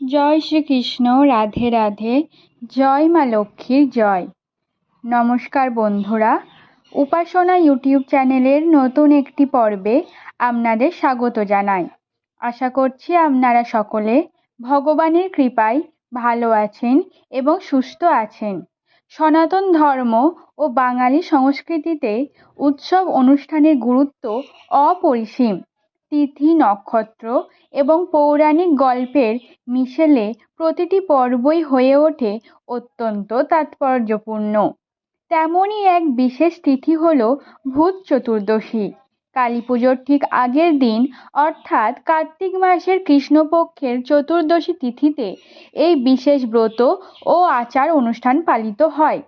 জয় শ্রীকৃষ্ণ, রাধে রাধে, জয় মা লক্ষ্মীর জয়। নমস্কার বন্ধুরা, উপাসনা ইউটিউব চ্যানেলের নতুন একটি পর্বে আপনাদের স্বাগত জানাই। আশা করছি আপনারা সকলে ভগবানের কৃপায় ভালো আছেন এবং সুস্থ আছেন। সনাতন ধর্ম ও বাঙালি সংস্কৃতিতে উৎসব অনুষ্ঠানের গুরুত্ব অপরিসীম। তিথি নক্ষত্র এবং পৌরাণিক গল্পের মিশেলে প্রতিটি পর্বই হয়ে ওঠে অত্যন্ত তাৎপর্যপূর্ণ। তেমনই এক বিশেষ তিথি হল ভূত চতুর্দশী। কালী পুজোর ঠিক আগের দিন, অর্থাৎ কার্তিক মাসের কৃষ্ণপক্ষের চতুর্দশী তিথিতে এই বিশেষ ব্রত ও আচার অনুষ্ঠান পালিত হয়।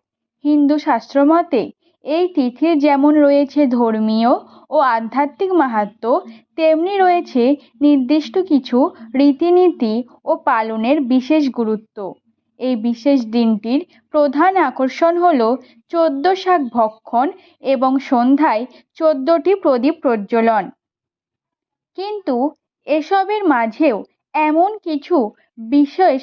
হিন্দু শাস্ত্র মতে এই তিথির যেমন রয়েছে ধর্মীয় ও আধ্যাত্মিক মাহাত্ম্য তেমনি রয়েছে নির্দিষ্ট কিছু রীতিনীতি ও পালনের বিশেষ গুরুত্ব। এই বিশেষ দিনটির প্রধান আকর্ষণ হল চোদ্দ শাক ভক্ষণ এবং সন্ধ্যায় চোদ্দটি প্রদীপ প্রজ্বলন। কিন্তু এসবের মাঝেও এমন কিছু বিশেষ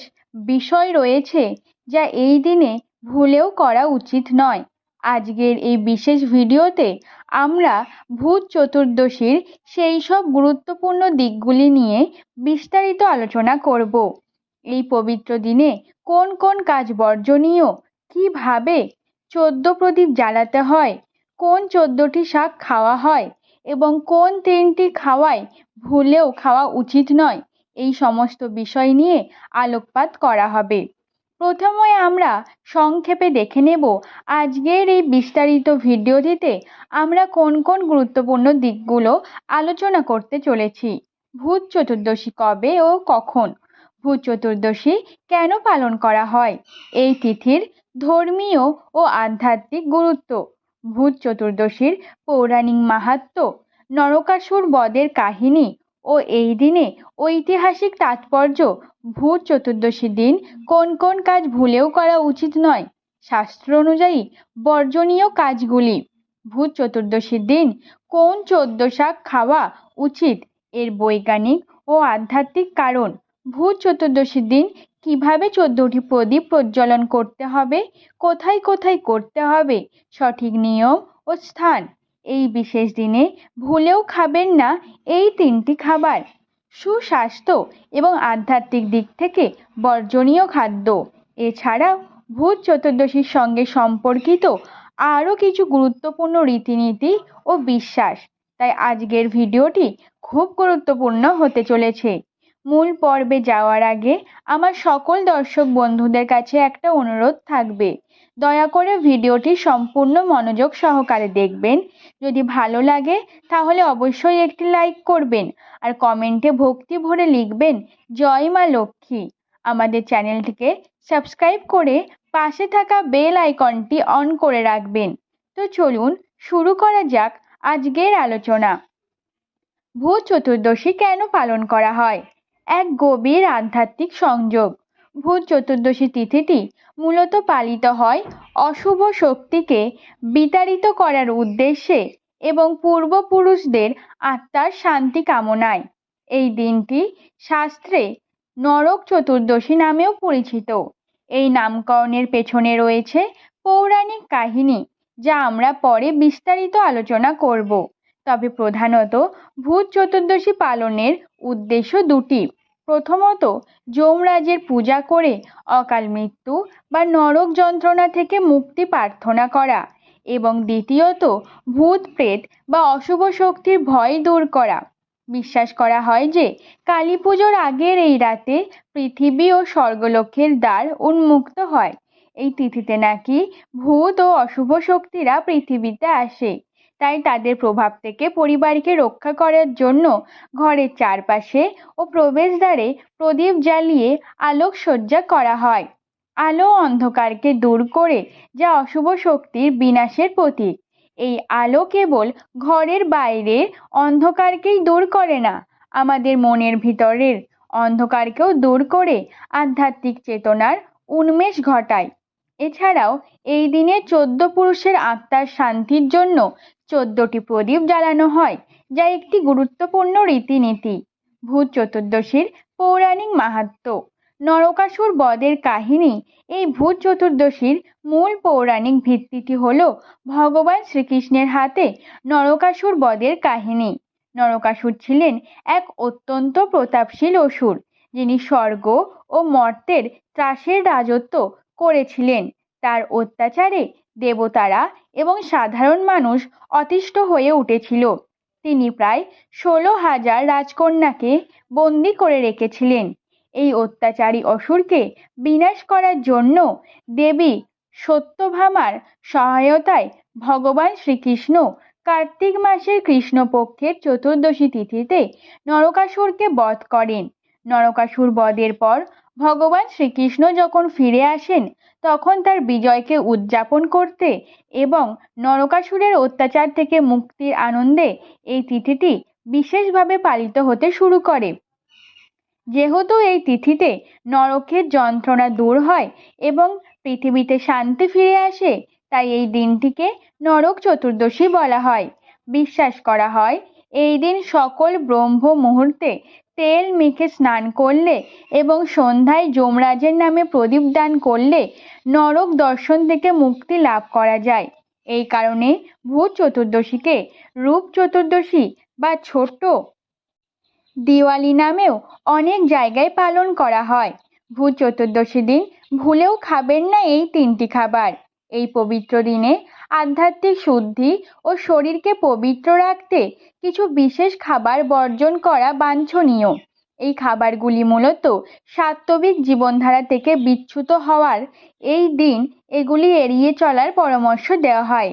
বিষয় রয়েছে যা এই দিনে ভুলেও করা উচিত নয়। আজকের এই বিশেষ ভিডিওতে আমরা ভূত চতুর্দশীর সেই সব গুরুত্বপূর্ণ দিকগুলি নিয়ে বিস্তারিত আলোচনা করব। এই পবিত্র দিনে কোন কোন কাজ বর্জনীয়? কীভাবে চোদ্দ প্রদীপ জ্বালাতে হয়? কোন চোদ্দটি শাক খাওয়া হয়? এবং কোন তিনটি খাওয়ায় ভুলেও খাওয়া উচিত নয়? এই সমস্ত বিষয় নিয়ে আলোকপাত করা হবে। প্রথমে আমরা সংক্ষেপে দেখে নেব আজকের এই বিস্তারিত ভিডিওটিতে আমরা কোন কোন গুরুত্বপূর্ণ দিকগুলো আলোচনা করতে চলেছি। ভূত চতুর্দশী কবে ও কখন? ভূত চতুর্দশী কেন পালন করা হয়? এই তিথির ধর্মীয় ও আধ্যাত্মিক গুরুত্ব। ভূত চতুর্দশীর পৌরাণিক মাহাত্ম নরকাসুর বদের কাহিনী ও এই দিনে ঐতিহাসিক তাৎপর্য ভূত চতুর্দশীর দিন কোন কোন কাজ ভুলেও করা উচিত নয়। শাস্ত্র অনুযায়ী বর্জনীয় কাজগুলি। ভূত চতুর্দশীর দিন কোন চোদ্দ শাক খাওয়া উচিত? এর বৈজ্ঞানিক ও আধ্যাত্মিক কারণ। ভূত চতুর্দশীর দিন কীভাবে চোদ্দটি প্রদীপ প্রজ্বলন করতে হবে? কোথায় কোথায় করতে হবে? সঠিক নিয়ম ও স্থান। এই বিশেষ দিনে ভুলেও খাবেন না এই তিনটি খাবার। সুস্বাস্থ্য এবং আধ্যাত্মিক দিক থেকে বর্জনীয় খাদ্য। এছাড়াও ভূত চতুর্দশীর সঙ্গে সম্পর্কিত আরও কিছু গুরুত্বপূর্ণ রীতিনীতি ও বিশ্বাস। তাই আজকের ভিডিওটি খুব গুরুত্বপূর্ণ হতে চলেছে। মূল পর্বে যাওয়ার আগে আমার সকল দর্শক বন্ধুদের কাছে একটা অনুরোধ থাকবে। দয়া করে ভিডিওটি সম্পূর্ণ মনোযোগ সহকারে দেখবেন। যদি ভালো লাগে, তাহলে অবশ্যই একটি লাইক করবেন আর কমেন্টে ভক্তি ভরে লিখবেন, জয় মা লক্ষ্মী। আমাদের চ্যানেলটিকে সাবস্ক্রাইব করে পাশে থাকা বেল আইকনটি অন করে রাখবেন। তো চলুন, শুরু করা যাক আজকের আলোচনা। ভূত চতুর্দশী কেন পালন করা হয়? এক গভীর আধ্যাত্মিক সংযোগ। ভূত চতুর্দশী তিথিটি মূলত পালিত হয় অশুভ শক্তিকে বিতাড়িত করার উদ্দেশ্যে এবং পূর্বপুরুষদের আত্মার শান্তি কামনায়। এই দিনটি শাস্ত্রে নরক চতুর্দশী নামেও পরিচিত। এই নামকরণের পেছনে রয়েছে পৌরাণিক কাহিনী, যা আমরা পরে বিস্তারিত আলোচনা করব। তবে প্রধানত ভূত চতুর্দশী পালনের উদ্দেশ্য দুটি। প্রথমত যমরাজের পূজা করে অকাল মৃত্যু বা নরক যন্ত্রণা থেকে মুক্তি প্রার্থনা করা এবং দ্বিতীয়ত ভূত প্রেত বা অশুভ শক্তির ভয় দূর করা। বিশ্বাস করা হয় যে কালী পুজোর আগের এই রাতে পৃথিবী ও স্বর্গলোকের দ্বার উন্মুক্ত হয়। এই তিথিতে নাকি ভূত ও অশুভ শক্তিরা পৃথিবীতে আসে। তাই তাদের প্রভাব থেকে পরিবারকে রক্ষা করার জন্য ঘরের চারপাশে ও প্রবেশদ্বারে প্রদীপ জ্বালিয়ে আলোকসজ্জা করা হয়। আলো অন্ধকারকে দূর করে যা অশুভ শক্তির বিনাশের প্রতীক। এই আলো কেবল ঘরের বাইরের অন্ধকারকেই দূর করে না, আমাদের মনের ভিতরের অন্ধকারকেও দূর করে আধ্যাত্মিক চেতনার উন্মেষ ঘটায়। এছাড়াও এই দিনে চোদ্দ পুরুষের আত্মার শান্তির জন্য চোদ্দটি প্রদীপ জ্বালানো হয়, যা একটি গুরুত্বপূর্ণ রীতিনীতি। ভূত চতুর্দশীর পৌরাণিক মাহাত্ম্য নরকাসুর বদের কাহিনী এই ভূত চতুর্দশীর মূল পৌরাণিক ভিত্তিটি হল ভগবান শ্রীকৃষ্ণের হাতে নরকাসুর বদের কাহিনী। নরকাসুর ছিলেন এক অত্যন্ত প্রতাপশীল অসুর, যিনি স্বর্গ ও মর্তের ত্রাসের রাজত্ব করেছিলেন। তার অত্যাচারে দেবতারা এবং সাধারণ মানুষ অতিষ্ঠ হয়ে উঠেছিল। তিনি প্রায় ষোলো হাজার রাজকন্যাকে বন্দি করে রেখেছিলেন। এই অত্যাচারী অসুরকে বিনাশ করার জন্য দেবী সত্যভামার সহায়তায় ভগবান শ্রীকৃষ্ণ কার্তিক মাসের কৃষ্ণপক্ষের চতুর্দশী তিথিতে নরকাসুরকে বধ করেন। নরকাসুর বধের পর ভগবান শ্রীকৃষ্ণ যখন ফিরে আসেন, তখন তার বিজয়কে উদযাপন করতে এবং নরকাসুরের অত্যাচার থেকে মুক্তির আনন্দে এই তিথিটি বিশেষভাবে পালিত হতে শুরু করে। যেহেতু এই তিথিতে নরকের যন্ত্রণা দূর হয় এবং পৃথিবীতে শান্তি ফিরে আসে, তাই এই দিনটিকে নরক চতুর্দশী বলা হয়। বিশ্বাস করা হয়, এই দিন সকল ব্রহ্ম মুহূর্তে তেল মেখে স্নান করলে এবং সন্ধ্যায় যমরাজের নামে প্রদীপ দান করলে নরক দর্শন থেকে মুক্তি লাভ করা যায়। এই কারণে ভূত চতুর্দশীকে রূপ চতুর্দশী বা ছোট দিওয়ালি নামেও অনেক জায়গায় পালন করা হয়। ভূত চতুর্দশী দিন ভুলেও খাবেন না এই তিনটি খাবার। এই পবিত্র দিনে আধ্যাত্মিক শুদ্ধি ও শরীরকে পবিত্র রাখতে কিছু বিশেষ খাবার বর্জন করা বাঞ্ছনীয়। এই খাবারগুলি মূলত সাত্ত্বিক জীবনধারা থেকে বিচ্যুত হওয়ার এই দিন এগুলি এড়িয়ে চলার পরামর্শ দেওয়া হয়।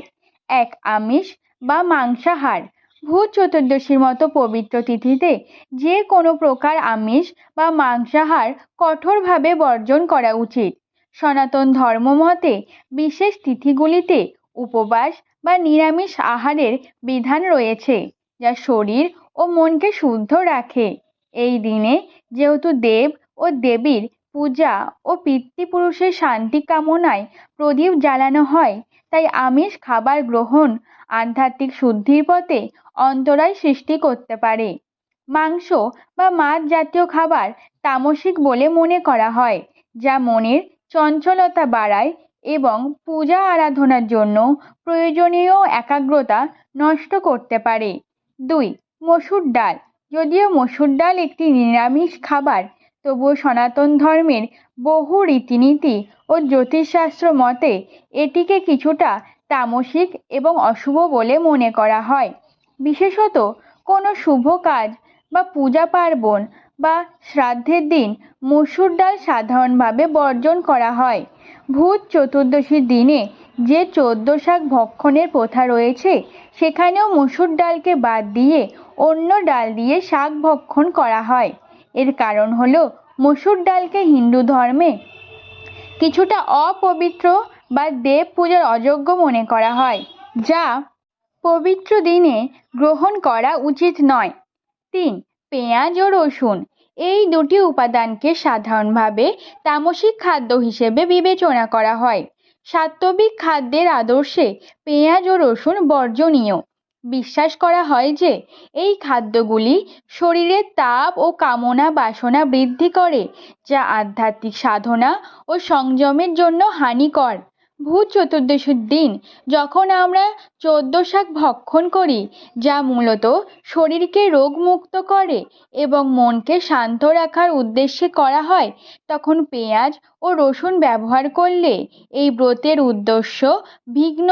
এক আমিষ বা মাংসাহার, ভূত চতুর্দশীর মতো পবিত্র তিথিতে যে কোনো প্রকার আমিষ বা মাংসাহার কঠোরভাবে বর্জন করা উচিত। সনাতন ধর্ম মতে বিশেষ তিথিগুলিতে উপবাস বা নিরামিষ আহারের বিধান রয়েছে, যা শরীর ও মনকে শুদ্ধ রাখে। এই দিনে যেহেতু দেব ও দেবীর পূজা ও পিতৃপুরুষের শান্তি কামনায় প্রদীপ জ্বালানো হয়, তাই আমিষ খাবার গ্রহণ আধ্যাত্মিক শুদ্ধির পথে অন্তরায় সৃষ্টি করতে পারে। মাংস বা মাছ জাতীয় খাবার তামসিক বলে মনে করা হয়, যা মনের চঞ্চলতা বাড়ায় এবং পূজা আরাধনার জন্য প্রয়োজনীয় একাগ্রতা নষ্ট করতে পারে। দুই, মসুর ডাল। যদিও মসুর ডাল একটি নিরামিষ খাবার, তবুও সনাতন ধর্মের বহু রীতিনীতি ও জ্যোতিষশাস্ত্র মতে এটিকে কিছুটা তামসিক এবং অশুভ বলে মনে করা হয়। বিশেষত কোনো শুভ কাজ বা পূজা পার্বণ বা শ্রাদ্ধের দিন মসুর ডাল সাধারণভাবে বর্জন করা হয়। ভূত চতুর্দশীর দিনে যে চোদ্দ শাক ভক্ষণের প্রথা রয়েছে, সেখানেও মসুর ডালকে বাদ দিয়ে অন্য ডাল দিয়ে শাক ভক্ষণ করা হয়। এর কারণ হলো মসুর ডালকে হিন্দু ধর্মে কিছুটা অপবিত্র বা দেব পূজার অযোগ্য মনে করা হয়, যা পবিত্র দিনে গ্রহণ করা উচিত নয়। তিন, পেঁয়াজ ও রসুন। এই দুটি উপাদানকে সাধারণভাবে তামসিক খাদ্য হিসেবে বিবেচনা করা হয়। সাত্ত্বিক খাদ্যের আদর্শে পেঁয়াজ ও রসুন বর্জনীয়। বিশ্বাস করা হয় যে এই খাদ্যগুলি শরীরের তাপ ও কামনা বাসনা বৃদ্ধি করে, যা আধ্যাত্মিক সাধনা ও সংযমের জন্য হানিকর। ভূত চতুর্দশীর দিন যখন আমরা চোদ্দ শাক ভক্ষণ করি, যা মূলত শরীরকে রোগমুক্ত করে এবং মনকে শান্ত রাখার উদ্দেশ্যে করা হয়, তখন পেঁয়াজ ও রসুন ব্যবহার করলে এই ব্রতের উদ্দেশ্য বিঘ্ন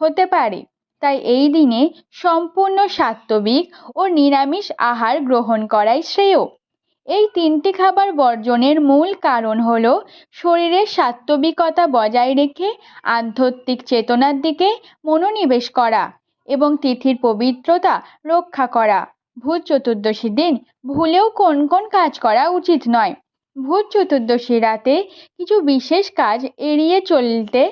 হতে পারে। তাই এই দিনে সম্পূর্ণ সাত্ত্বিক ও নিরামিষ আহার গ্রহণ করাই শ্রেয়। এই তিনটি খাবার বর্জনের মূল কারণ হল শরীরের সাত্ত্বিকতা বজায় রেখে, আধ্যাত্মিক চেতনার দিকে মনোনিবেশ করা এবং তিথির পবিত্রতা রক্ষা করা। ভূত চতুর্দশীর দিন ভুলেও কোন কোন কাজ করা উচিত নয়। ভূত চতুর্দশী রাতে কিছু বিশেষ কাজ এড়িয়ে চলতে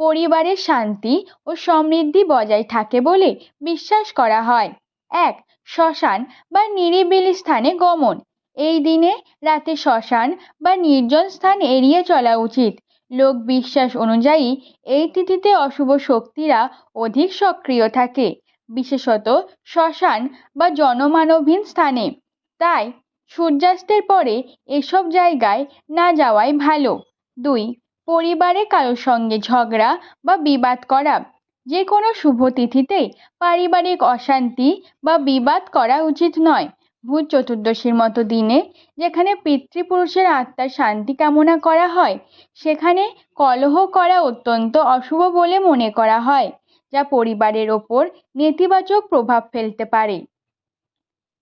পরিবারের শান্তি ও সমৃদ্ধি বজায় থাকে বলে বিশ্বাস করা হয়। এক, শ্মশান বা নিরিবিলি স্থানে গমন। এই দিনে রাতে শ্মশান বা নির্জন স্থান এড়িয়ে চলা উচিত। লোক বিশ্বাস অনুযায়ী এই তিথিতে অশুভ শক্তিরা অধিক সক্রিয় থাকে, বিশেষত শ্মশান বা জনমানবহীন স্থানে। তাই সূর্যাস্তের পরে এসব জায়গায় না যাওয়াই ভালো। দুই, পরিবারে কারোর সঙ্গে ঝগড়া বা বিবাদ করা। যে কোনো শুভ তিথিতে পারিবারিক অশান্তি বা বিবাদ করা উচিত নয়। ভূত চতুর্দশীর মতো দিনে, যেখানে পিতৃপুরুষের আত্মার শান্তি কামনা করা হয়, সেখানে কলহ করা অত্যন্ত অশুভ বলে মনে করা হয়, যা পরিবারের ওপর নেতিবাচক প্রভাব ফেলতে পারে।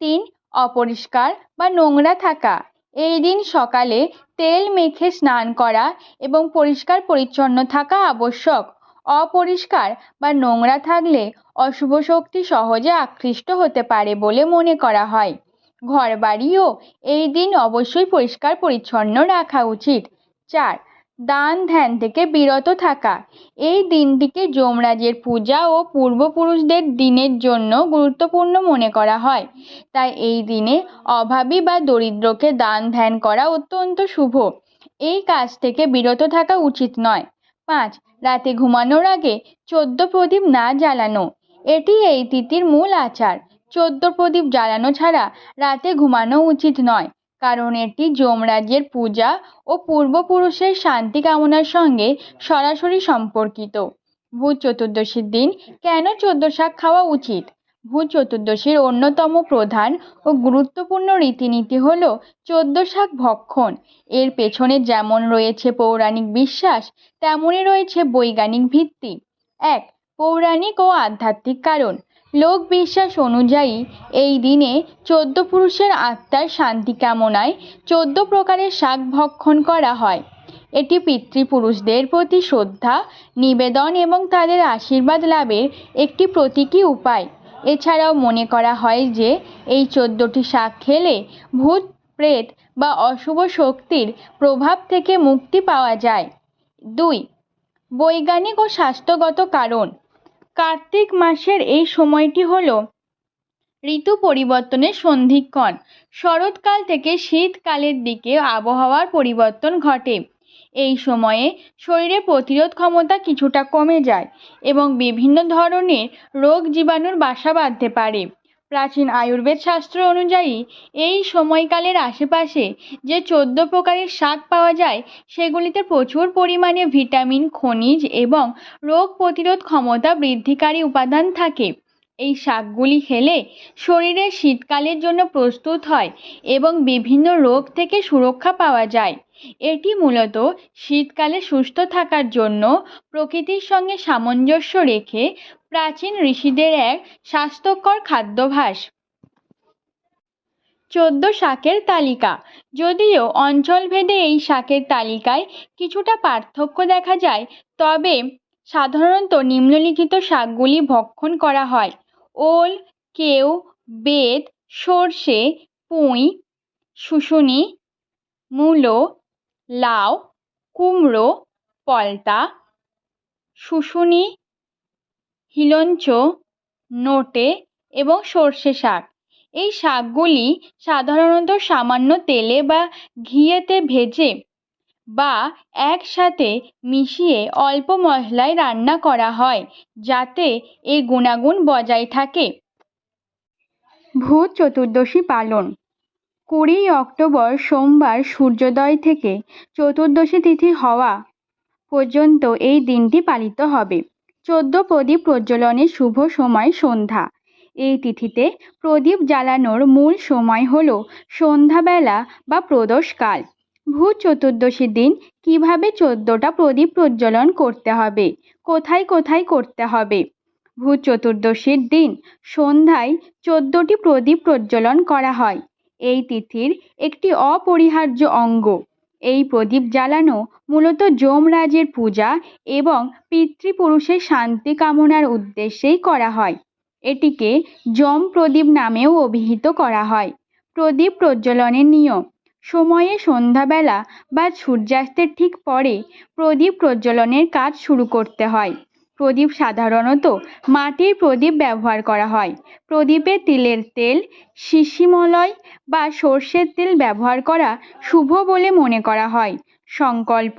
তিন, অপরিষ্কার বা নোংরা থাকা। এই দিন সকালে তেল মেখে স্নান করা এবং পরিষ্কার পরিচ্ছন্ন থাকা আবশ্যক। অপরিষ্কার বা নোংরা থাকলে অশুভ শক্তি সহজে আকৃষ্ট হতে পারে বলে মনে করা হয়। ঘরবাড়িও এই দিন অবশ্যই পরিষ্কার পরিচ্ছন্ন রাখা উচিত। চার, দান ধ্যান থেকে বিরত থাকা। এই দিনটিকে যমরাজের পূজা ও পূর্বপুরুষদের দিনের জন্য গুরুত্বপূর্ণ মনে করা হয়। তাই এই দিনে অভাবী বা দরিদ্রকে দান ধ্যান করা অত্যন্ত শুভ। এই কাজ থেকে বিরত থাকা উচিত নয়। পাঁচ, রাতে ঘুমানোর আগে চোদ্দ প্রদীপ না জ্বালানো। এটি এই তিথির মূল আচার। চোদ্দ প্রদীপ জ্বালানো ছাড়া রাতে ঘুমানো উচিত নয়। কারণ এটি যমরাজের পূজা ও পূর্বপুরুষের শান্তি কামনার সঙ্গে সরাসরি সম্পর্কিত। ভূত চতুর্দশীর দিন কেন চোদ্দ শাক খাওয়া উচিত? ভূত চতুর্দশীর অন্যতম প্রধান ও গুরুত্বপূর্ণ রীতিনীতি হল চোদ্দ শাক ভক্ষণ। এর পেছনে যেমন রয়েছে পৌরাণিক বিশ্বাস, তেমনই রয়েছে বৈজ্ঞানিক ভিত্তি। এক, পৌরাণিক ও আধ্যাত্মিক কারণ। লোক বিশ্বাস অনুযায়ী, এই দিনে চোদ্দ পুরুষের আত্মার শান্তি কামনায় চোদ্দ প্রকারের শাক ভক্ষণ করা হয়। এটি পিতৃপুরুষদের প্রতি শ্রদ্ধা, নিবেদন এবং তাদের আশীর্বাদ লাভের একটি প্রতীকী উপায়। এছাড়াও মনে করা হয় যে, এই চোদ্দটি শাক খেলে ভূত, প্রেত বা অশুভ শক্তির প্রভাব থেকে মুক্তি পাওয়া যায়। দুই, বৈজ্ঞানিক ও স্বাস্থ্যগত কারণ। কার্তিক মাসের এই সময়টি হল ঋতু পরিবর্তনের সন্ধিক্ষণ। শরৎকাল থেকে শীতকালের দিকে আবহাওয়ার পরিবর্তন ঘটে। এই সময়ে শরীরে প্রতিরোধ ক্ষমতা কিছুটা কমে যায় এবং বিভিন্ন ধরনের রোগ জীবাণুর বাসা বাঁধতে পারে। প্রাচীন আয়ুর্বেদ শাস্ত্র অনুযায়ী, এই সময়কালের আশেপাশে যে চোদ্দ প্রকারের শাক পাওয়া যায়, সেগুলিতে প্রচুর পরিমাণে ভিটামিন, খনিজ এবং রোগ প্রতিরোধ ক্ষমতা বৃদ্ধিকারী উপাদান থাকে। এই শাকগুলি খেলে শরীরে শীতকালের জন্য প্রস্তুত হয় এবং বিভিন্ন রোগ থেকে সুরক্ষা পাওয়া যায়। এটি মূলত শীতকালে সুস্থ থাকার জন্য প্রকৃতির সঙ্গে সামঞ্জস্য রেখে প্রাচীন ঋষিদের এক স্বাস্থ্যকর খাদ্যাভ্যাস। চোদ্দ শাকের তালিকা। যদিও অঞ্চলভেদে এই শাকের তালিকায় কিছুটা পার্থক্য দেখা যায়, তবে সাধারণত নিম্নলিখিত শাকগুলি ভক্ষণ করা হয়। ওল কেউ বেত সর্ষে, পুঁই, শুশুনি, মূলো, লাউ, কুমড়ো, পলতা, শুশুনি, হিলঞ্চ, নোটে এবং সর্ষে শাক। এই শাকগুলি সাধারণত সামান্য তেলে বা ঘিয়েতে ভেজে বা একসাথে মিশিয়ে অল্প মশলায় রান্না করা হয়, যাতে এর গুণাগুণ বজায় থাকে। ভূত চতুর্দশী পালন। কুড়ি অক্টোবর সোমবার সূর্যোদয় থেকে চতুর্দশী তিথি হওয়া পর্যন্ত এই দিনটি পালিত হবে। চোদ্দ প্রদীপ প্রজ্বলনের শুভ সময় সন্ধ্যা। এই তিথিতে প্রদীপ জ্বালানোর মূল সময় হল সন্ধ্যাবেলা বা প্রদোষকাল ভূত চতুর্দশীর দিন কীভাবে চোদ্দটা প্রদীপ প্রজ্বলন করতে হবে? কোথায় কোথায় করতে হবে? ভূত চতুর্দশীর দিন সন্ধ্যায় চোদ্দটি প্রদীপ প্রজ্বলন করা হয়। এই তিথির একটি অপরিহার্য অঙ্গ। এই প্রদীপ জ্বালানো মূলত যমরাজের পূজা এবং পিতৃপুরুষের শান্তি কামনার উদ্দেশ্যেই করা হয়। এটিকে যম প্রদীপ নামেও অভিহিত করা হয়। প্রদীপ প্রজ্বলনের নিয়ম সময়ে সন্ধ্যাবেলা বা সূর্যাস্তের ঠিক পরে প্রদীপ প্রজ্বলনের কাজ শুরু করতে হয়। প্রদীপ সাধারণত মাটির প্রদীপ ব্যবহার করা হয়। প্রদীপে তিলের তেল, শিশিমলয় বা সর্ষের তেল ব্যবহার করা শুভ বলে মনে করা হয়। সংকল্প,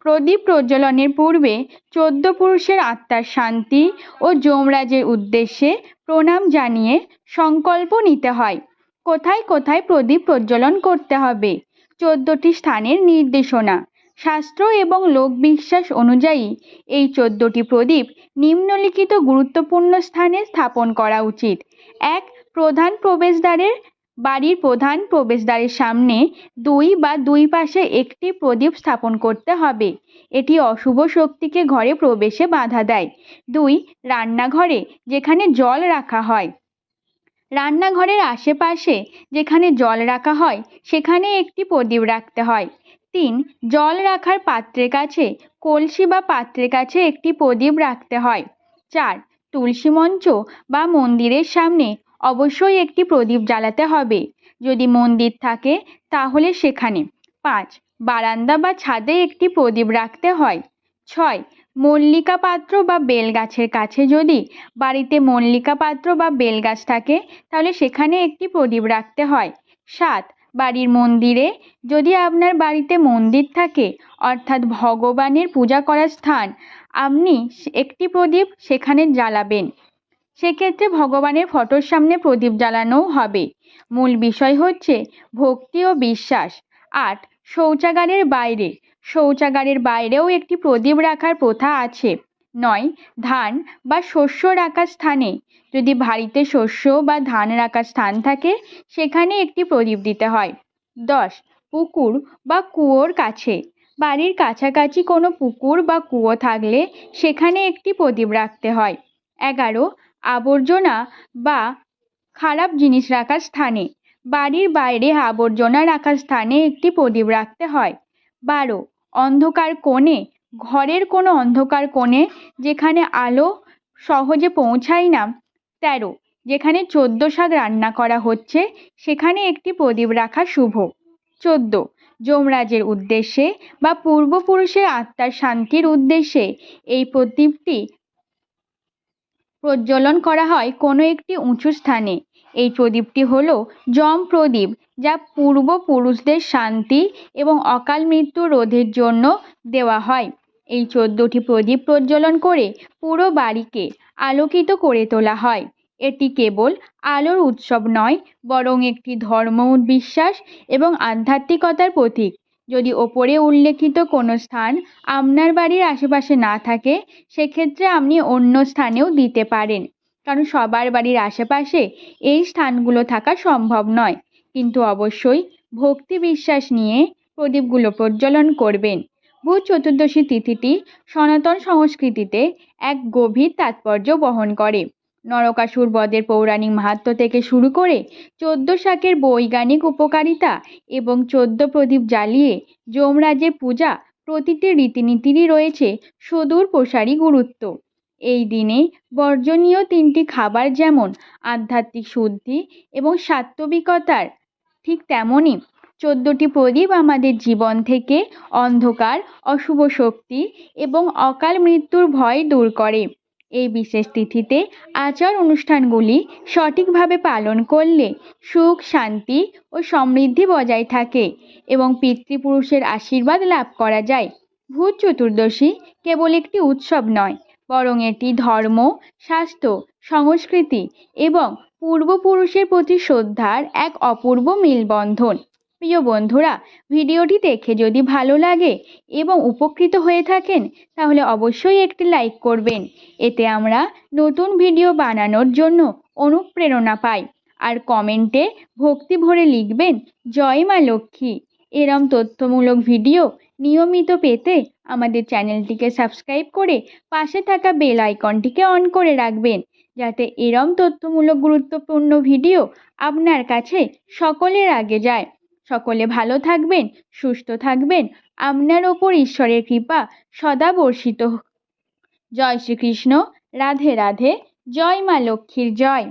প্রদীপ প্রজ্বলনের পূর্বে চোদ্দ পুরুষের আত্মার শান্তি ও যমরাজের উদ্দেশ্যে প্রণাম জানিয়ে সংকল্প নিতে হয়। কোথায় কোথায় প্রদীপ প্রজ্বলন করতে হবে? চোদ্দটি স্থানের নির্দেশনা। শাস্ত্র এবং লোকবিশ্বাস অনুযায়ী, এই চোদ্দটি প্রদীপ নিম্নলিখিত গুরুত্বপূর্ণ স্থানে স্থাপন করা উচিত। এক, প্রধান প্রবেশদ্বারের বাড়ির প্রধান প্রবেশদ্বারের সামনে দুই বা দুই পাশে একটি প্রদীপ স্থাপন করতে হবে। এটি অশুভ শক্তিকে ঘরে প্রবেশে বাধা দেয়। দুই, রান্নাঘরে, যেখানে জল রাখা হয়। রান্নাঘরের আশেপাশে যেখানে জল রাখা হয়, সেখানে একটি প্রদীপ রাখতে হয়। তিন, জল রাখার পাত্রের কাছে, কলসি বা পাত্রের কাছে একটি প্রদীপ রাখতে হয়। চার, তুলসী মঞ্চ বা মন্দিরের সামনে অবশ্যই একটি প্রদীপ জ্বালাতে হবে। যদি মন্দির থাকে, তাহলে সেখানে। পাঁচ, বারান্দা বা ছাদে একটি প্রদীপ রাখতে হয়। ছয় মল্লিকা পাত্র বা বেল গাছের কাছে যদি বাড়িতে মল্লিকা পাত্র বা বেল গাছ থাকে, তাহলে সেখানে একটি প্রদীপ রাখতে হয়। সাত, বাড়ির মন্দিরে যদি আপনার বাড়িতে মন্দির থাকে, অর্থাৎ ভগবানের পূজা করার স্থান, আপনি একটি প্রদীপ সেখানে জ্বালাবেন। সেক্ষেত্রে ভগবানের ফটোর সামনে প্রদীপ জ্বালানোও হবে। মূল বিষয় হচ্ছে ভক্তি ও বিশ্বাস। আট, শৌচাগারের বাইরে শৌচাগারের বাইরেও একটি প্রদীপ রাখার প্রথা আছে। নয়, ধান বা শস্য রাখার স্থানে। যদি বাড়িতে শস্য বা ধান রাখার স্থান থাকে, সেখানে একটি প্রদীপ দিতে হয়। দশ, পুকুর বা কুয়োর কাছে। বাড়ির কাছাকাছি কোনো পুকুর বা কুয়ো থাকলে সেখানে একটি প্রদীপ রাখতে হয়। এগারো, আবর্জনা বা খারাপ জিনিস রাখার স্থানে। বাড়ির বাইরে আবর্জনা রাখার স্থানে একটি প্রদীপ রাখতে হয়। বারো অন্ধকার কোণে, ঘরের কোনো অন্ধকার কোণে যেখানে আলো সহজে পৌঁছায় না, তেরো, যেখানে চোদ্দ শাক রান্না করা হচ্ছে, সেখানে একটি প্রদীপ রাখা শুভ। চোদ্দ, যমরাজের উদ্দেশ্যে বা পূর্বপুরুষের আত্মার শান্তির উদ্দেশ্যে এই প্রদীপটি প্রজ্বলন করা হয় কোনো একটি উঁচু স্থানে। এই প্রদীপটি হল যম প্রদীপ, যা পূর্বপুরুষদের শান্তি এবং অকাল মৃত্যু রোধের জন্য দেওয়া হয়। এই চোদ্দোটি প্রদীপ প্রজ্বলন করে পুরো বাড়িকে আলোকিত করে তোলা হয়। এটি কেবল আলোর উৎসব নয়, বরং একটি ধর্ম বিশ্বাস এবং আধ্যাত্মিকতার প্রতীক। যদি ওপরে উল্লেখিত কোনো স্থান আপনার বাড়ির আশেপাশে না থাকে, সেক্ষেত্রে আপনি অন্য স্থানেও দিতে পারেন। কারণ সবার বাড়ির আশেপাশে এই স্থানগুলো থাকা সম্ভব নয়। কিন্তু অবশ্যই ভক্তি বিশ্বাস নিয়ে প্রদীপগুলো প্রজ্বলন করবেন। ভূত চতুর্দশী তিথিটি সনাতন সংস্কৃতিতে এক গভীর তাৎপর্য বহন করে। নরকাসুর বদের পৌরাণিক মাহাত্ম থেকে শুরু করে চোদ্দ শাকের বৈজ্ঞানিক উপকারিতা এবং চোদ্দ প্রদীপ জ্বালিয়ে যমরাজের পূজা প্রতিটি রীতিনীতিরই রয়েছে। সুদূর প্রসারী গুরুত্ব। এই দিনে বর্জনীয় তিনটি খাবার যেমন আধ্যাত্মিক শুদ্ধি এবং সাত্ত্বিকতার, ঠিক তেমনই চোদ্দটি প্রদীপ আমাদের জীবন থেকে অন্ধকার, অশুভ শক্তি এবং অকাল মৃত্যুর ভয় দূর করে। এই বিশেষ তিথিতে আচার অনুষ্ঠানগুলি সঠিকভাবে পালন করলে সুখ, শান্তি ও সমৃদ্ধি বজায় থাকে এবং পিতৃপুরুষের আশীর্বাদ লাভ করা যায়। ভূত চতুর্দশী কেবল একটি উৎসব নয় বরং এটি ধর্ম, স্বাস্থ্য, সংস্কৃতি এবং পূর্বপুরুষের প্রতি শ্রদ্ধার এক অপূর্ব মেলবন্ধন। প্রিয় বন্ধুরা, ভিডিওটি দেখে যদি ভালো লাগে এবং উপকৃত হয়ে থাকেন, তাহলে অবশ্যই একটি লাইক করবেন। এতে আমরা নতুন ভিডিও বানানোর জন্য অনুপ্রেরণা পাই। আর কমেন্টে ভক্তি ভরে লিখবেন, জয় মা লক্ষ্মী। এরম তথ্যমূলক ভিডিও নিয়মিত পেতে আমাদের চ্যানেলটিকে সাবস্ক্রাইব করে পাশে থাকা বেল আইকনটিকে অন করে রাখবেন, যাতে এরম তথ্যমূলক গুরুত্বপূর্ণ ভিডিও আপনার কাছে সকলের আগে যায়। সকলে ভালো থাকবেন, সুস্থ থাকবেন, আপনার ওপর ঈশ্বরের কৃপা সদা বর্ষিত জয় শ্রীকৃষ্ণ, রাধে রাধে, জয় মা লক্ষ্মীর জয়।